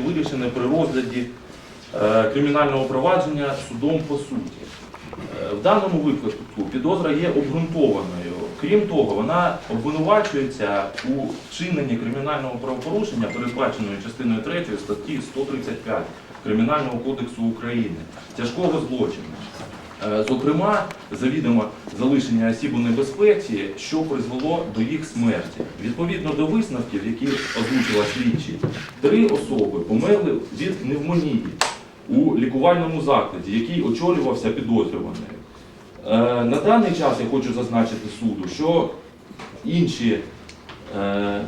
вирішене при розгляді е, кримінального провадження судом по суті. Е, В даному випадку підозра є обґрунтованою. Крім того, вона обвинувачується у вчиненні кримінального правопорушення, передбаченої частиною 3 статті 135 Кримінального кодексу України, тяжкого злочину. Е, Зокрема, завідомо залишення осіб у небезпеці, що призвело до їх смерті. Відповідно до висновків, які озвучила слідчі, три особи померли від пневмонії у лікувальному закладі, який очолювався підозрюваним. Е, На даний час я хочу зазначити суду, що інші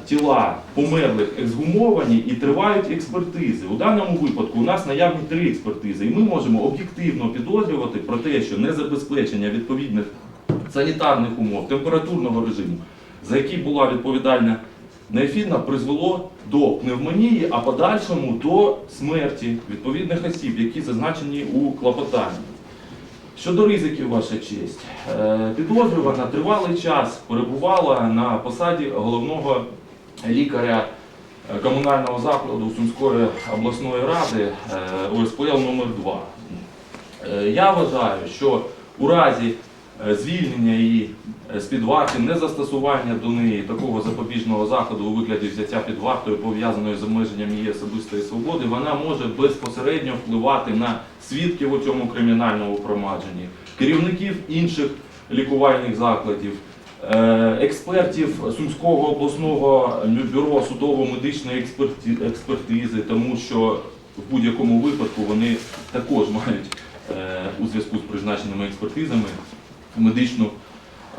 тіла померлих ексгумовані і тривають експертизи. У даному випадку у нас наявні три експертизи, і ми можемо об'єктивно підозрювати про те, що незабезпечення відповідних санітарних умов, температурного режиму, за які була відповідальна неофітна, призвело до пневмонії, а подальшому до смерті відповідних осіб, які зазначені у клопотанні. Щодо ризиків, ваша честь, Е, підозрювана тривалий час перебувала на посаді головного лікаря е, комунального закладу Сумської обласної ради е, ОСПЛ номер 2 Е, Я вважаю, що у разі звільнення її е, з-під варти, незастосування до неї такого запобіжного заходу у вигляді взяття під вартою, пов'язаної з обмеженням її особистої свободи, вона може безпосередньо впливати на свідків у цьому кримінальному провадженні, керівників інших лікувальних закладів, е, експертів Сумського обласного бюро судово-медичної експертизи, тому що в будь-якому випадку вони також мають е, у зв'язку з призначеними експертизами медичну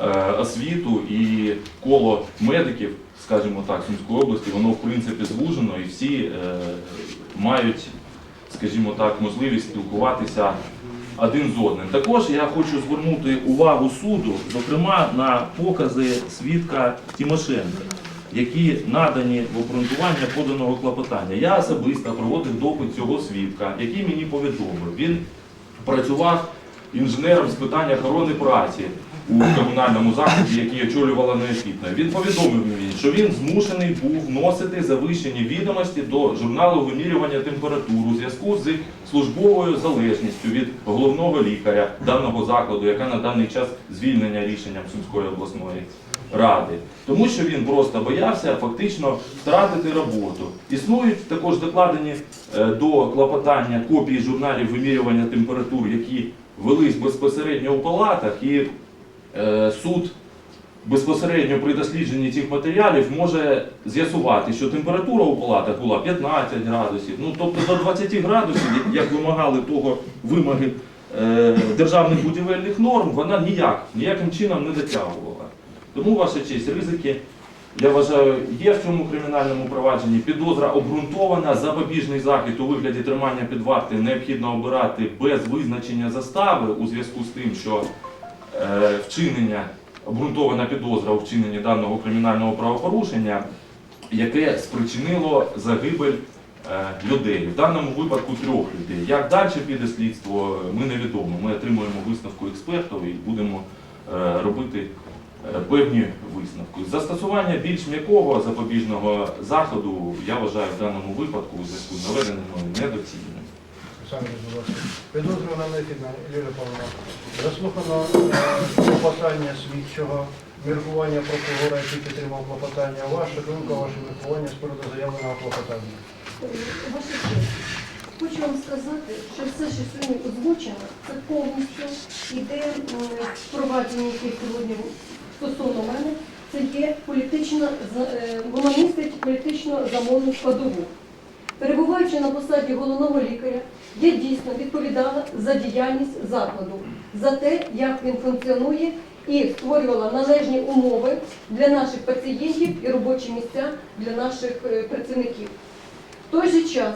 е, освіту і коло медиків, скажімо так, Сумської області, воно в принципі звужено і всі е, мають, скажімо так, можливість спілкуватися один з одним. Також я хочу звернути увагу суду, зокрема на покази свідка Тимошенка, які надані в обґрунтування поданого клопотання. Я особисто проводив допит цього свідка, який мені повідомив. Він працював інженером з питань охорони праці у комунальному закладі, який очолювала неофітна. Він повідомив мені, що він змушений був вносити завищені відомості до журналу вимірювання температури у зв'язку з службовою залежністю від головного лікаря даного закладу, яка на даний час звільнення рішенням Сумської обласної ради. Тому що він просто боявся фактично втратити роботу. Існують також докладені е, до клопотання копії журналів вимірювання температур, які велись безпосередньо у палатах, і е, суд безпосередньо при дослідженні цих матеріалів може з'ясувати, що температура у палатах була 15 градусів, ну тобто до 20 градусів, як- вимагали того вимоги е, державних будівельних норм, вона ніяк, ніяким чином не дотягувала. Тому, ваша честь, ризики, я вважаю, є в цьому кримінальному провадженні. Підозра обґрунтована, запобіжний захід у вигляді тримання під вартою необхідно обирати без визначення застави у зв'язку з тим, що е, вчинення, обґрунтована підозра у вчиненні даного кримінального правопорушення, яке спричинило загибель е, людей. В даному випадку трьох людей. Як далі піде слідство, ми невідомо. Ми отримуємо висновку експертів і будемо е, робити певні висновки. Застосування більш м'якого запобіжного заходу я вважаю в даному випадку у зв'язку з наведеними недоцільним. Підозрювана Нефіна Ілля Павловна. Заслухано е, клопотання свідчого, міркування прокурора, який підтримав клопотання. Ваша думка, ваше міркування з приводу заявленого клопотання. Ваша честь, хочу вам сказати, що все, що сьогодні озвучено, це повністю іде м, впровадження, яке сьогодні стосовно мене, це є політично, за- е, політично замовну складову. Перебуваючи на посаді головного лікаря, я дійсно відповідала за діяльність закладу, за те, як він функціонує, і створювала належні умови для наших пацієнтів і робочі місця для наших е, працівників. В той же час,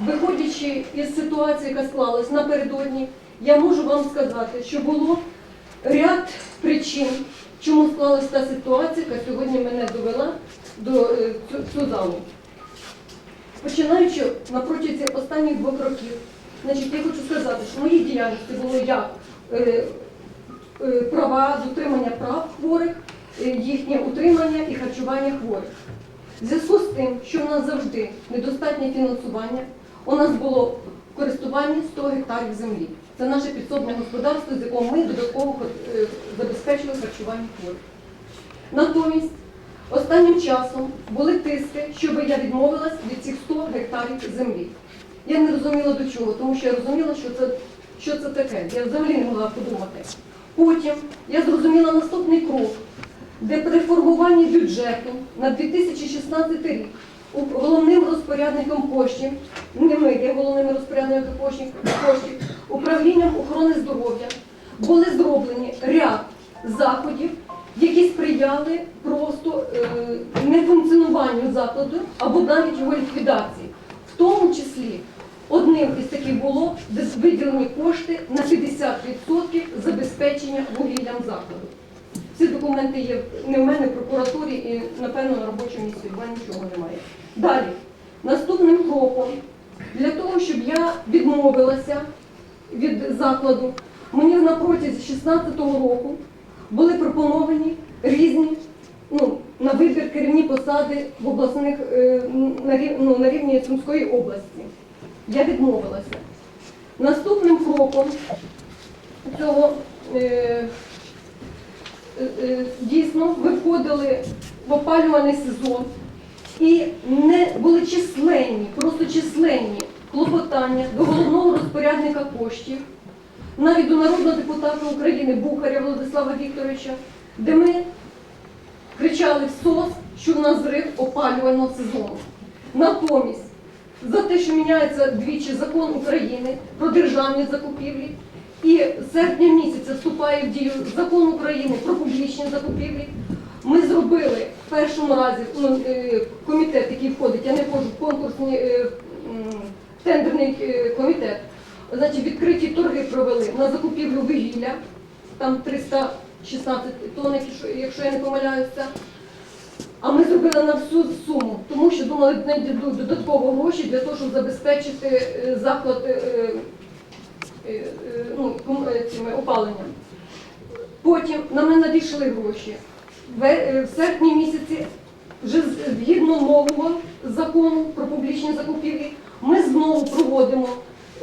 виходячи із ситуації, яка склалась напередодні, я можу вам сказати, що було ряд причин, чому склалася та ситуація, яка сьогодні мене довела до е, цю, цю залу. Починаючи на протязі останніх двох років, значить, я хочу сказати, що в моїй діяльності було як е, е, права, дотримання прав хворих, е, їхнє утримання і харчування хворих. В зв'язку з тим, що в нас завжди недостатнє фінансування, у нас було користуванні 100 гектарів землі. Це наше підсобне господарство, з якого ми додатково е, забезпечили харчування хворих. Натомість останнім часом були тиски, щоб я відмовилась від цих 100 гектарів землі. Я не розуміла до чого, тому що я розуміла, що це, що це таке. Я взагалі не могла подумати. Потім я зрозуміла наступний крок, де при формуванні бюджету на 2016 рік головним розпорядником коштів, не ми є головними розпорядниками коштів, коштів, управлінням охорони здоров'я були зроблені ряд заходів, які сприяли просто е, нефункціонуванню закладу або навіть його ліквідації. В тому числі одним із таких було виділені кошти на 50% забезпечення вугіллям закладу. Всі документи є не в мене в прокуратурі і, напевно, на робочому місці. В мене нічого немає. Далі, наступним кроком, для того, щоб я відмовилася від закладу, мені на протязі 2016 року були пропоновані різні ну, на вибір керівні посади в обласних е, ну, на рівні Сумської області. Я відмовилася. Наступним кроком цього е, дійсно ви входили в опалювальний сезон і не були численні, просто численні клопотання до головного розпорядника коштів, навіть до народного депутата України Бухаря Владислава Вікторовича, де ми кричали в СОС, що в нас зрив опалювального сезону. Натомість, за те, що міняється двічі закон України про державні закупівлі, і з серпня місяця вступає в дію закон України про публічні закупівлі. Ми зробили в першому разі ну, е, комітет, який входить, я не входжу в конкурсний е, тендерний е, комітет. Значить, відкриті торги провели на закупівлю вугілля, там 316 тонн, якщо- я не помиляюся. А ми зробили на всю суму, тому що думали, знайдуть додатково гроші для того, щоб забезпечити заклад ну, е, цими опаленням. Потім на мене надійшли гроші. В, е, серпні місяці, вже згідно нового закону про публічні закупівлі, ми знову проводимо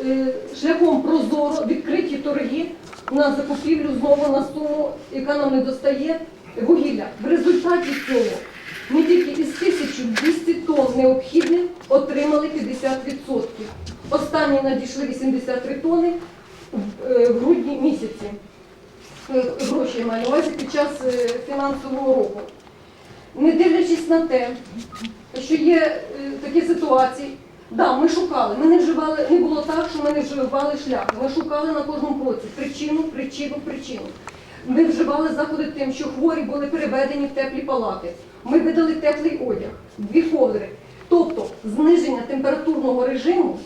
е, шляхом прозоро відкриті торги на закупівлю знову на суму, яка нам не достає вугілля. В результаті цього ми тільки із 1200 тонн необхідних отримали 50%. Останні надійшли 83 тонни в е, грудні місяці. Е, Гроші маю на увазі під час е, фінансового року. Не дивлячись на те, що є такі ситуації, да, ми шукали, ми не вживали, не було так, що ми не вживали шлях. Ми шукали на кожному кроці причину, причину, причину. Ми вживали заходи тим, що хворі були переведені в теплі палати. Ми видали теплий одяг, дві ковдри. Тобто зниження температурного режиму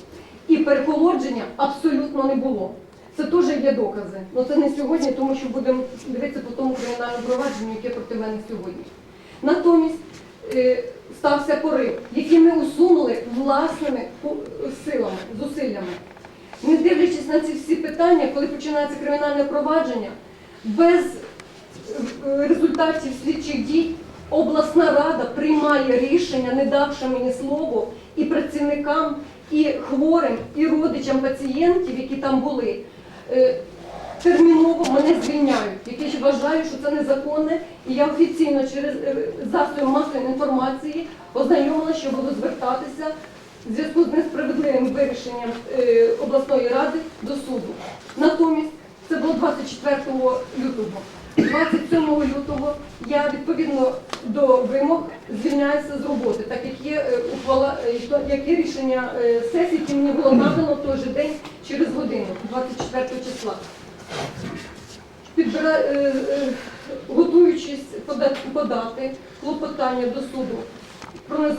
і перехолодження абсолютно не було. Це теж є докази. Ну це не сьогодні, тому що будемо дивитися по тому кримінальному провадженню, яке проти мене сьогодні. Натомість е, стався порив, який ми усунули власними силами, зусиллями. Не дивлячись на ці всі питання, коли починається кримінальне провадження, без е, результатів слідчих дій обласна рада приймає рішення, не давши мені слово, і працівникам, і хворим, і родичам пацієнтів, які там були. Е, Терміново мене звільняють, які ж вважаю, що це незаконне, і я офіційно через е, засоби масової інформації ознайомила, що буду звертатися в зв'язку з несправедливим вирішенням е, обласної ради до суду. Натомість це було 24 лютого. 27 лютого я відповідно до вимог звільняюся з роботи, так як є ухвала, як є рішення сесії, яке мені було надано в той же день через годину, 24 числа. Підбира, е, е, готуючись подати клопотання до суду про